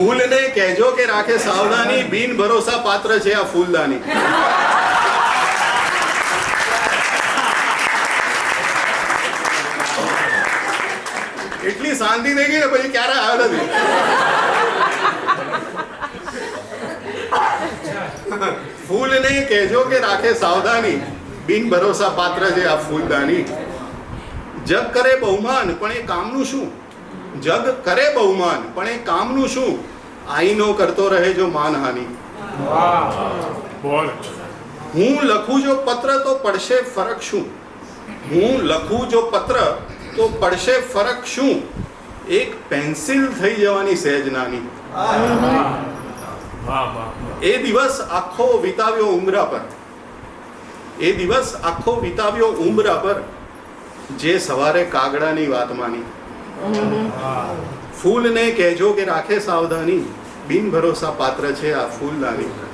ફૂલને કહેજો કે રાખે સાવધાની બિન ભરોસા પાત્ર છે આ ફૂલદાની. એટલી શાંતિ થઈ ગઈ ને પછી ક્યારે આવ્યો નથી. ફૂલને કહેજો કે રાખે સાવધાની બિન ભરોસા પાત્ર છે આ ફૂલદાની. જગ કરે બહુમાન, પણ એ કામનું શું? જગ કરે બહુમાન, પણ એ કામનું શું? આઈનો કરતો રહે જો માનહાનિ. હું લખું જો પત્ર તો પડશે ફરક શું? હું લખું જો પત્ર તો પડશે ફરક શું? એક પેન્સિલ થઈ જવાની સહેજ નાની. એ દિવસ આખો વિતાવ્યો ઉમરા પર. એ દિવસ આખો વિતાવ્યો ઉમરા પર. જે સવારે કાગડાની વાત માની. ફૂલને કહેજો કે રાખે સાવધાની. બિન ભરોસા પાત્ર છે આ ફૂલ ફૂલદાની